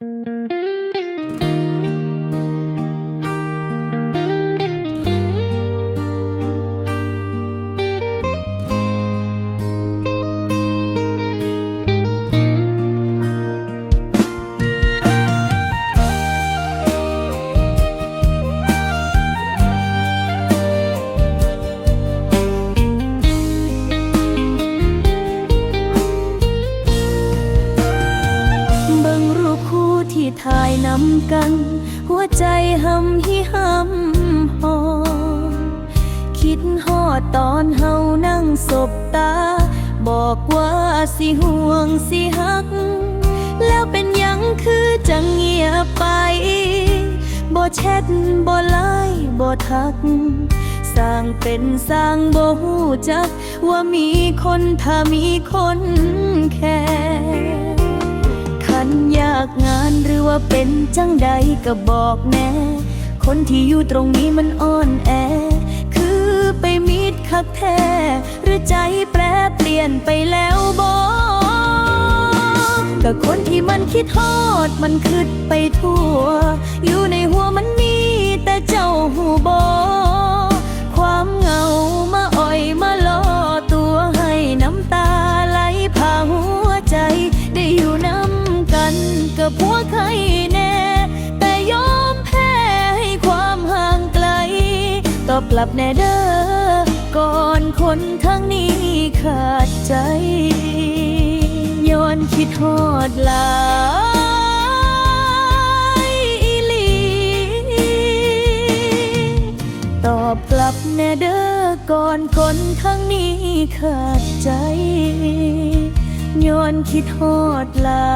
เำกัน หัวใจหำฮิหำหอมคิดฮอดตอนเฮานั่งสบตา บอกว่าสิห่วงสิฮัก แล้วเป็นยังคือจังเงียบไปบ่แชทบ่ไลน์บ่ทัก สร้างเป็นสร้างบ่ฮู้จัก ว่ามีคนถ้ามีคนแค่ ยากงานหรือว่าเป็นจังใดก็บอกแน่ คนที่อยู่ตรงนี้มันอ่อนแอ คือไปมิดคักแท้หรือใจแปรเปลี่ยนไปแล้วบอกก็คนที่มันคิดทอดมันคิดไปทั่วอยู่ กับหัวใครแน่ แต่ยอมแพ้ให้ความห่างไกล ตอบกลับแน่เด้อก่อนคนทั้งนี้ขาดใจ ย้อนคิดฮอดหลายอีหลี ตอบกลับแน่เด้อก่อนคนทั้งนี้ขาดใจย้อนคิดฮอดหลา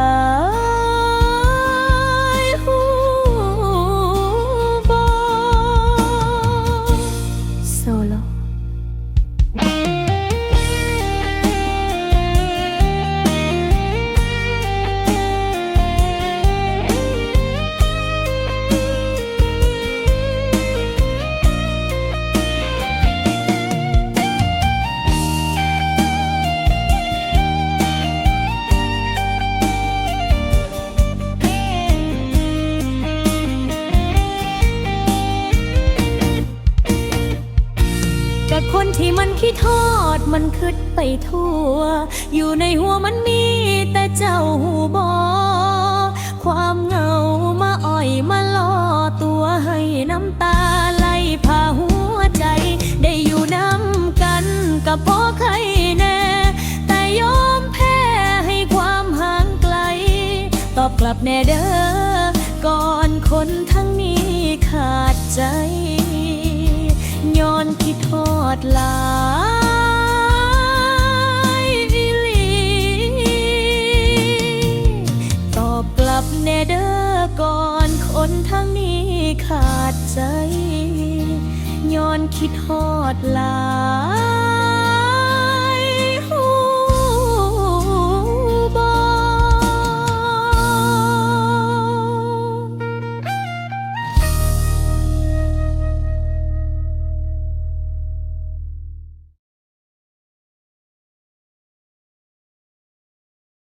ที่มันคิดทอดมันคิดไปทั่ว อยู่ในหัวมันมีแต่เจ้าหูบอ ความเหงามาอ่อยมาล่อตัวให้น้ำตาไหลพาหัวใจ ได้อยู่น้ำกันกับพ่อใครแน่ แต่ยอมแพ้ให้ความห่างไกล ตอบกลับแน่เด้อก่อนคนทั้งนี้ขาดใจ อนคิดทอดหลายอีหลีตอบกลับแนเดอร์ก่อนคนทั้งนี้ขาดใจย้อนคิดทอดหลาย